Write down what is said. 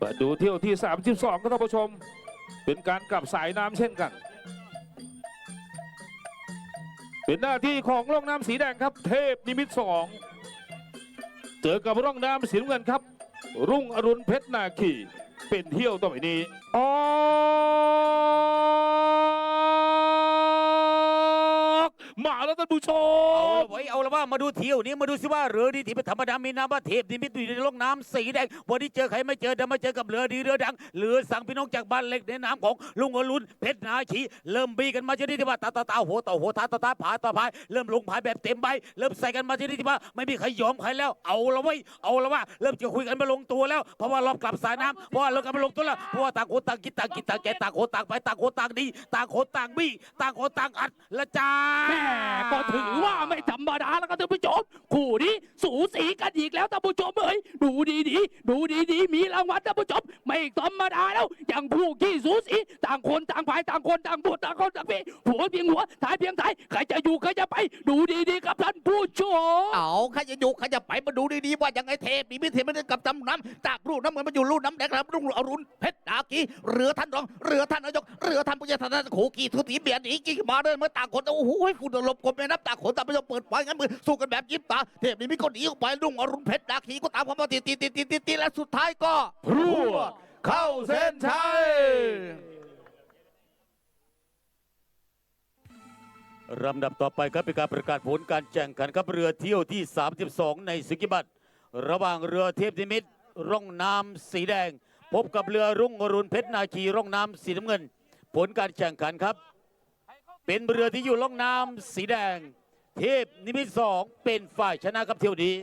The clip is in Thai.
มาดูเที่ยวที่ 32ครับท่านผู้ชม เป็นการกลับสายน้ำเช่นกัน เป็นหน้าที่ของร่องน้ำสีแดงครับ เทพนิมิตสองเจอกับร่องน้ำสีน้ำเงินครับ รุ่งอรุณเพชรนาคีเป็นเที่ยวต่อไปนี้ออ มาแล้วท่านผู้ชเอามละไว้เอาละว่ามาดูเที่ยวนี้มาดูสิว่าเรือดีที่เป็นธรรมดามีน้ำว่าเทพนิมิตอยู่ในล่องน้ำสีแดงวันนี้เจอใครไม่เจอเดี๋ยวมาเจอกับเรือดีเรือดังเรือสั่งพี่น้องจากบ้านเล็กในน้ำของลุงอรุณเพชรนาขีเริ่มบีกันมาชนิดที่ว่าตาตาตาโหต่อโหตาตาตาผาต่อผายเริ่มลงผายแบบเต็มใบเริ่มใส่กันมาชนิดที่ว่าไม่มีใครยอมใครแล้ว เอาละไว้เอาละว่า เริ่มจะคุยกันม่ลงตัวแล้วเพราะว่ารอบกลับสายน้ำเพราะว่าเรากันไม่ลงตัวแล้วเพราะว่าต่างคนต่างคิดต่างกินต่างแก่ต่างคนต่างไปต่างคนต่างดี ต่างคนต่างบี้ต่างคนต่างอัดละจ้าก็ถือว่าไม่ธรรมดาแล้วครับท่านผู้ชม คู่นี้สูสีกันอีกแล้วท่านผู้ชมเอ้ยดูดีๆดูดีๆมีรางวัลท่านผู้ชม ไม่ธรรมดาแล้วอย่างผู้ขี้สูสีางคนต่างฝ่ายต่างคนต่างพูดต่างคนต่างพี่หัวเพียงหัวท้ายเพียงท้ายใครจะอยู่ใครจะไป ดูดีๆครับท่านผู้ชมเอาใครจะอยู่ใครจะไปมาดูดีๆว่ายังไงเทพมีมิเทพมันกับจำน้ำจากรูปน้ำเงินมาอยู่รูปน้ำแดงครับรุ่งอรุณเพชรดากีเรือท่านรองเรือท่านนายกเรือท่านผู้ใหญ่ท่านโขกีทุตีเบียดอีกกี่มาเดินเมื่อต่างคนโอ้โหคุณหลบกลมแม่น้ำต่างคนต่างไปจะเปิดไฟงั้นมือสู้กันแบบยิบตาเทพนี่มีคนหนีออกไปรุ่งอรุณเพชรดากีก็ตามความมาตีตีตีตีตีตีและสุดท้ายก็พรวดเข้าเส้นชัย ลำดับต่อไปครับเป็นการประกาศผลการแข่งขันครับเรือเที่ยวที่ 32 ในสุกิบัตรระหว่างเรือเทพนิมิตรร่องน้ำสีแดง พบกับเรือรุ่งอรุณเพชรนาคีร่องน้ำสีน้ำเงิน ผลการแข่งขันครับ เป็นเรือที่อยู่ร่องน้ำสีแดง เทพนิมิตรสองเป็นฝ่ายชนะครับเที่ยวนี้